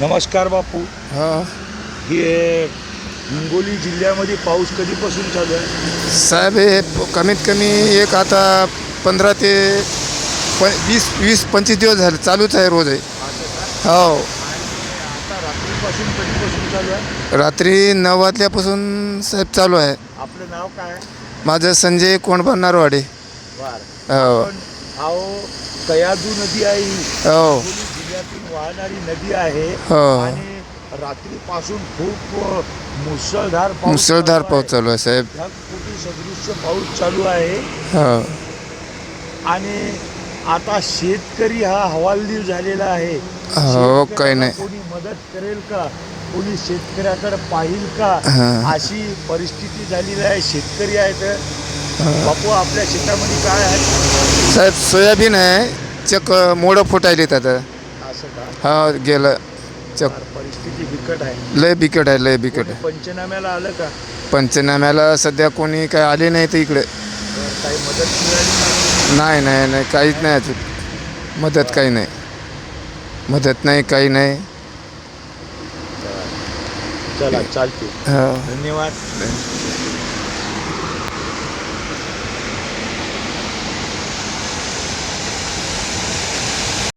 नमस्कार बापू. हो. हे हिंगोली जिल्ह्यामध्ये पाऊस कधीपासून चालू आहे? साहेब हे प- कमीत कमी एक आता पंधरा ते प वीस वीस पंचवीस दिवस झाले चालूच आहे रोज आहे. हो. आता रात्रीपासून कधीपासून चालू आहे रात्री नऊ वाजल्यापासून साहेब चालू आहे. आपलं नाव काय? आहे माझं संजय कोंडबा नारवाडे वार हो. पण अहो कयादू नदी आहे ही. हो. हिंगोली जिल्ह्यातून वाहणारी नदी आहे. हो. आणि रात्रीपासून खूप मुसळधार मुसळधार पाऊस. चालू आहे साहेब. ढगफुटी सदृश्य पाऊस चालू आहे. हो. आणि आता शेतकरी हा हवालदिल झालेला आहे. हो, काही शेतकऱ्याला नाही. कोणी मदत करेल का? कोणी शेतकऱ्याकडे पाहिल का. अशी परिस्थिती झालेली आहे. शेतकरी आहेत. बापू आपल्या शेतामध्ये काय आहे? साहेब सोयाबीन आहे. चक मोडं फुटायलेत आता. हा गेलं. चक. फार परिस्थिती बिकट आहे. लय बिकट आहे लय बिकट आहे. पंचनाम्याला आलं का? पंचनाम्याला सध्या कोणी काय आले नाही तर इकडे. काही मदत मिळाली का? नाही नाही नाही काहीच नाही अजून. मदत काही नाही. मदत नाही काही नाही. चला चालते हो. धन्यवाद.